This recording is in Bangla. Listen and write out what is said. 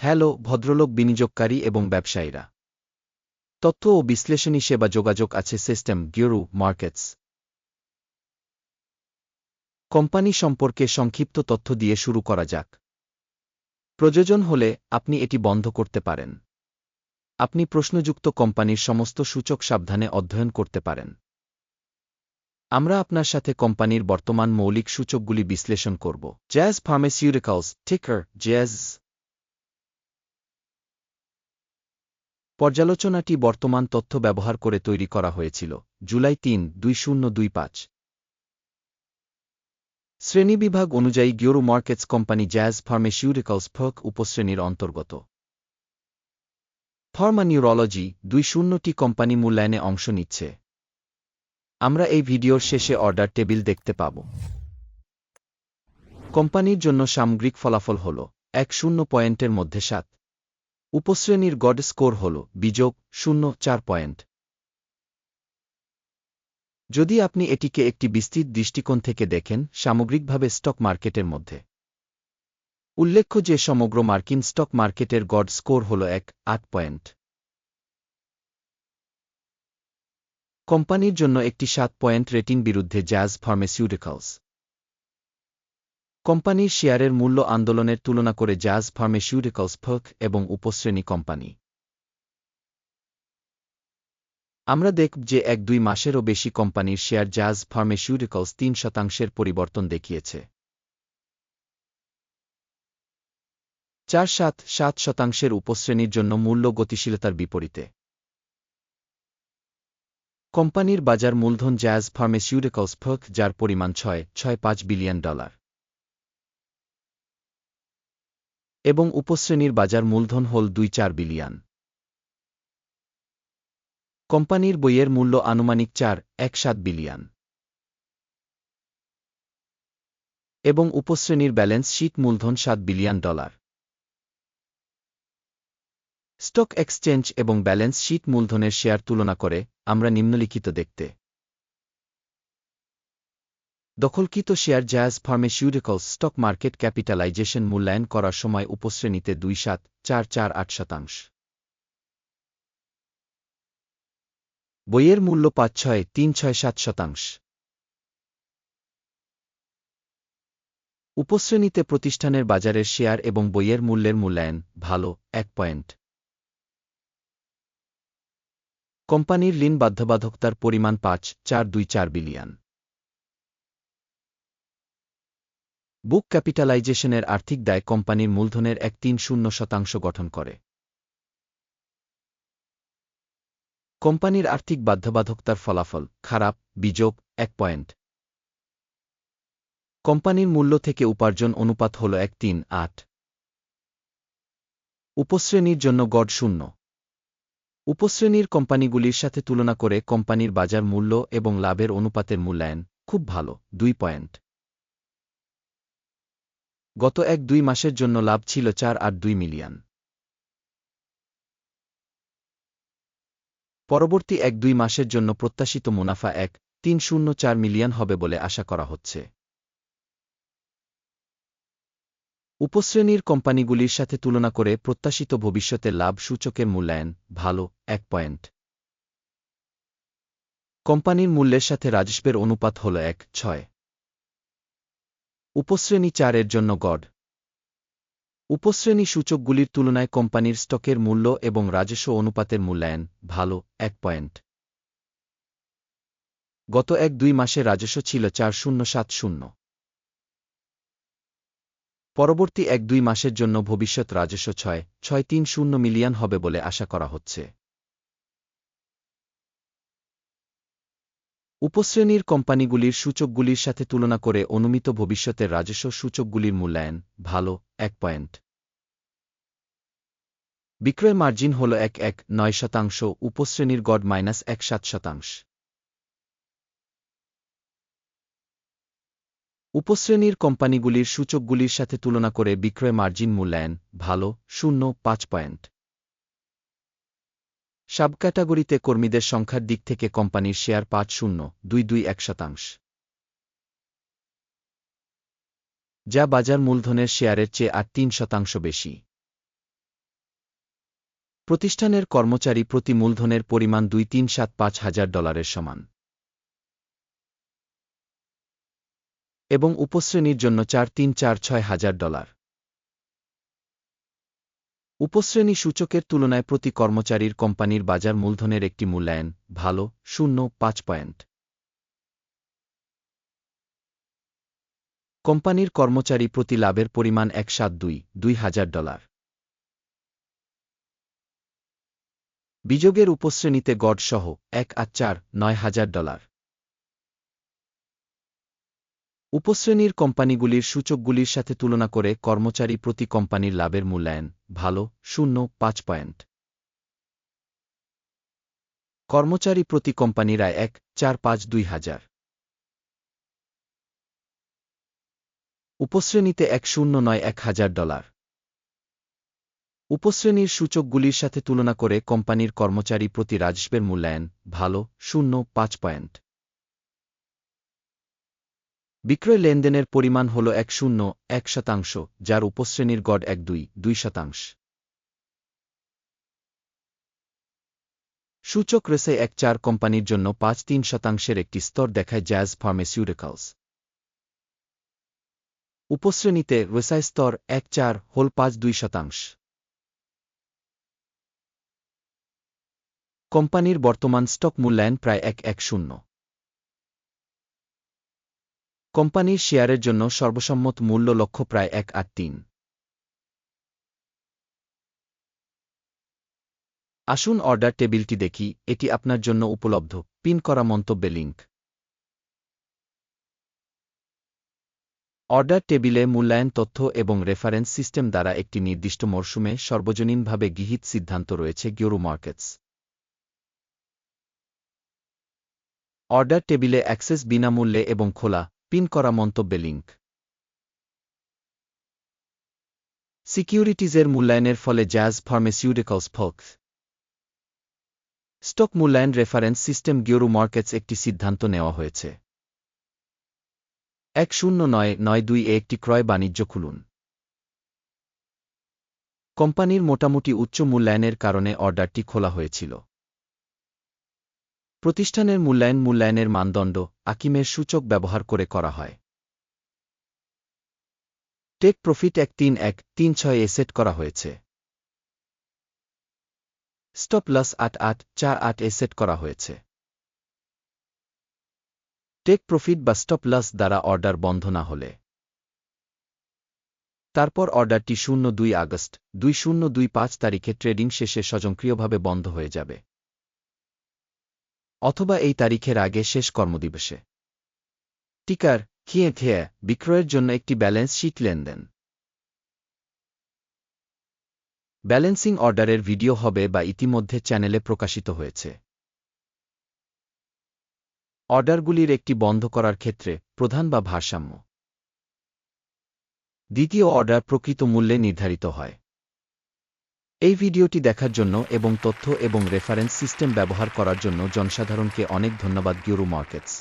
হ্যালো, ভদ্রলোক, বিনিয়োগকারী এবং ব্যবসায়ীরা। তথ্য ও বিশ্লেষণী সেবা যোগাযোগ আছে সিস্টেম গিওরু মার্কেটস। কোম্পানি সম্পর্কে সংক্ষিপ্ত তথ্য দিয়ে শুরু করা যাক। প্রয়োজন হলে আপনি এটি বন্ধ করতে পারেন। আপনি প্রশ্নযুক্ত কোম্পানির সমস্ত সূচক সাবধানে অধ্যয়ন করতে পারেন। আমরা আপনার সাথে কোম্পানির বর্তমান মৌলিক সূচকগুলি বিশ্লেষণ করব। জ্যাজ ফার্মাসিউটিক্যালস, টিকার, জ্যাজ পর্যালোচনাটি বর্তমান তথ্য ব্যবহার করে তৈরি করা হয়েছিল, জুলাই তিন, দুই শূন্য দুই পাঁচ। শ্রেণীবিভাগ অনুযায়ী গিওরু মার্কেটস কোম্পানি জ্যাজ ফার্মাসিউটিক্যালস ফক উপশ্রেণীর অন্তর্গত। ফার্মা নিউরোলজি দুই শূন্যটি কোম্পানি মূল্যায়নে অংশ নিচ্ছে। আমরা এই ভিডিওর শেষে অর্ডার টেবিল দেখতে পাব। কোম্পানির জন্য সামগ্রিক ফলাফল হল, এক শূন্য পয়েন্টের মধ্যে সাত। উপশ্রেণীর গড স্কোর হল বিযোগ শূন্য চার পয়েন্ট। যদি আপনি এটিকে একটি বিস্তৃত দৃষ্টিকোণ থেকে দেখেন, সামগ্রিকভাবে স্টক মার্কেটের মধ্যে। উল্লেখ্য যে সমগ্র মার্কিন স্টক মার্কেটের গড স্কোর হল এক, আট পয়েন্ট। কোম্পানির জন্য একটি সাত পয়েন্ট রেটিং বিরুদ্ধে জ্যাজ ফার্মাসিউটিক্যালস। কোম্পানির শেয়ারের মূল্য আন্দোলনের তুলনা করে জ্যাজ ফার্মাসিউটিক্যালস ফক এবং উপশ্রেণী কোম্পানি। আমরা দেখব যে এক দুই মাসেরও বেশি কোম্পানির শেয়ার জাজ ফার্মাসিউটিক্যালস তিন শতাংশের পরিবর্তন দেখিয়েছে। চার সাত সাত শতাংশের উপশ্রেণীর জন্য মূল্য গতিশীলতার বিপরীতে। কোম্পানির বাজার মূলধন জ্যাজ ফার্মাসিউটিক্যালস ফক যার পরিমাণ ছয় ছয় পাঁচ বিলিয়ন ডলার। এবং উপশ্রেণীর বাজার মূলধন হল দুই চার বিলিয়ন। কোম্পানির বইয়ের মূল্য আনুমানিক চার, এক সাত বিলিয়ন। এবং উপশ্রেণীর ব্যালেন্স শীট মূলধন সাত বিলিয়ন ডলার। স্টক এক্সচেঞ্জ এবং ব্যালেন্স শীট মূলধনের শেয়ার তুলনা করে আমরা নিম্নলিখিত দেখতে দখলকৃত share Jazz Pharmaceuticals stock market capitalization মূল্যায়ন করার সময় উপশ্রেণীতে দুই সাত চার চার আট শতাংশ। বইয়ের মূল্য পাঁচ ছয় তিন ছয় সাত শতাংশ। উপশ্রেণীতে প্রতিষ্ঠানের বাজারের শেয়ার এবং বইয়ের মূল্যের মূল্যায়ন ভালো, এক পয়েন্ট। কোম্পানির ঋণ বাধ্যবাধকতার পরিমাণ পাঁচ, চার দুই চার বিলিয়ন। বুক ক্যাপিটালাইজেশনের আর্থিক দায় কোম্পানির মূলধনের এক তিন শূন্য শতাংশ গঠন করে। কোম্পানির আর্থিক বাধ্যবাধকতার ফলাফল খারাপ বিযোগ এক পয়েন্ট। কোম্পানির মূল্য থেকে উপার্জন অনুপাত হল এক তিন আট। উপশ্রেণীর জন্য গড় শূন্য। উপশ্রেণীর কোম্পানিগুলির সাথে তুলনা করে কোম্পানির বাজার মূল্য এবং লাভের অনুপাতের মূল্যায়ন খুব ভালো, দুই পয়েন্ট। গত এক দুই মাসের জন্য লাভ ছিল চার আট দুই মিলিয়ন। পরবর্তী এক দুই মাসের জন্য প্রত্যাশিত মুনাফা এক তিন শূন্য চার মিলিয়ন হবে বলে আশা করা হচ্ছে। উপশ্রেণীর কোম্পানিগুলির সাথে তুলনা করে প্রত্যাশিত ভবিষ্যতের লাভ সূচকের মূল্যায়ন ভালো, এক পয়েন্ট। কোম্পানির মূল্যের সাথে রাজস্বের অনুপাত হল এক, ছয়। উপশ্রেণী চারের জন্য গড়। উপশ্রেণী সূচকগুলির তুলনায় কোম্পানির স্টকের মূল্য এবং রাজস্ব অনুপাতের মূল্যায়ন ভালো, এক পয়েন্ট। গত এক দুই মাসে রাজস্ব ছিল চার শূন্য সাত শূন্য। পরবর্তী এক দুই মাসের জন্য ভবিষ্যৎ রাজস্ব ছয় ছয় তিন শূন্য মিলিয়ন হবে বলে আশা করা হচ্ছে। উপশ্রেণীর কোম্পানিগুলির সূচকগুলির সাথে তুলনা করে অনুমিত ভবিষ্যতের রাজস্ব সূচকগুলির মূল্যায়ন ভালো, এক পয়েন্ট। বিক্রয় মার্জিন হল এক এক নয় শতাংশ, উপশ্রেণীর গড় মাইনাস এক সাত শতাংশ। উপশ্রেণীর কোম্পানিগুলির সূচকগুলির সাথে তুলনা করে বিক্রয় মার্জিন মূল্যায়ন ভালো, শূন্য, পাঁচ পয়েন্ট। সাবক্যাটাগরিতে কর্মীদের সংখ্যার দিক থেকে কোম্পানির শেয়ার পাঁচ শূন্য, দুই দুই এক শতাংশ। যা বাজার মূলধনের শেয়ারের চেয়ে আর তিন শতাংশ বেশি। প্রতিষ্ঠানের কর্মচারী প্রতি মূলধনের পরিমাণ দুই তিন সাত পাঁচ হাজার ডলারের সমান। এবং উপশ্রেণীর জন্য চার তিন চার ছয় হাজার ডলার। উপশ্রেণী সূচকের তুলনায় প্রতি কর্মচারীর কোম্পানির বাজার মূলধনের একটি মূল্যায়ন, ভালো, শূন্য, পাঁচ পয়েন্ট। কোম্পানির কর্মচারী প্রতি লাভের পরিমাণ এক সাত দুই দুই হাজার ডলার। বিযোগের উপশ্রেণীতে গড় সহ এক আট চার, নয় হাজার ডলার। উপশ্রেণীর কোম্পানিগুলির সূচকগুলির সাথে তুলনা করে কর্মচারী প্রতি কোম্পানির লাভের মূল্যায়ন ভালো, শূন্য, পাঁচ পয়েন্ট। কর্মচারী প্রতি কোম্পানির আয় এক, চার, পাঁচ, দুই হাজার। উপশ্রেণীতে এক, শূন্য, নয়, এক হাজার ডলার। উপশ্রেণীর সূচকগুলির সাথে তুলনা করে কোম্পানির কর্মচারী প্রতি রাজস্বের মূল্যায়ন ভালো, শূন্য, পাঁচ পয়েন্ট। বিক্রয় লেনদেনের পরিমাণ হল এক শূন্য, এক শতাংশ, যার উপশ্রেণীর গড় এক দুই দুই শতাংশ। সূচক রেসে এক চার কোম্পানির জন্য পাঁচ তিন শতাংশের একটি স্তর দেখায় জ্যাজ ফার্মাসিউটিক্যালস। উপশ্রেণীতে রেসায় স্তর এক চার, হোল পাঁচ দুই শতাংশ। কোম্পানির বর্তমান স্টক মূল্যায়ন প্রায় এক এক শূন্য। কোম্পানির শেয়ারের জন্য সর্বসম্মত মূল্য লক্ষ্য প্রায় এক আট তিন। আসুন অর্ডার টেবিলটি দেখি, এটি আপনার জন্য উপলব্ধ। পিন করা মন্তব্যে লিঙ্ক অর্ডার টেবিলে মূল্যায়ন তথ্য এবং রেফারেন্স সিস্টেম দ্বারা একটি নির্দিষ্ট মরশুমে সর্বজনীনভাবে গৃহীত সিদ্ধান্ত রয়েছে গিওরু মার্কেটস। অর্ডার টেবিলে অ্যাক্সেস বিনামূল্যে এবং খোলা। পিন করা মন্তব্যে লিঙ্ক সিকিউরিটিজের মূল্যায়নের ফলে জ্যাজ ফার্মাসিউটিক্যালস ফক্স। স্টক মূল্যায়ন রেফারেন্স সিস্টেম গিওরু মার্কেটস একটি সিদ্ধান্ত নেওয়া হয়েছে। এক শূন্য নয় নয় দুই এ একটি ক্রয় বাণিজ্য খুলুন। কোম্পানির মোটামুটি উচ্চ মূল্যায়নের কারণে অর্ডারটি খোলা হয়েছিল। প্রতিষ্ঠানের মূল্যায়ন মূল্যায়নের মানদণ্ড আকিমের সূচক ব্যবহার করে করা হয়। টেক প্রফিট এক তিন এক তিন ছয় এ সেট করা হয়েছে। স্টপ লস আট আট চার আট এ সেট করা হয়েছে। টেক প্রফিট বা স্টপ লস দ্বারা অর্ডার বন্ধ না হলে। তারপর অর্ডারটি শূন্য দুই আগস্ট দুই শূন্য দুই পাঁচ তারিখে ট্রেডিং শেষে স্বয়ংক্রিয়ভাবে বন্ধ হয়ে যাবে। অথবা এই তারিখের আগে শেষ কর্মদিবসে। টিকার, খিয়ে, খেয়ে, বিক্রয়ের জন্য একটি ব্যালেন্স শিট লেনদেন। ব্যালেন্সিং অর্ডারের ভিডিও হবে বা ইতিমধ্যে চ্যানেলে প্রকাশিত হয়েছে। অর্ডারগুলির একটি বন্ধ করার ক্ষেত্রে প্রধান বা ভারসাম্য। দ্বিতীয় অর্ডার প্রকৃত মূল্যে নির্ধারিত হয়। এই ভিডিওটি দেখার জন্য এবং তথ্য এবং রেফারেন্স সিস্টেম ব্যবহার করার জন্য জনসাধারণকে অনেক ধন্যবাদ গিউরু মার্কেটস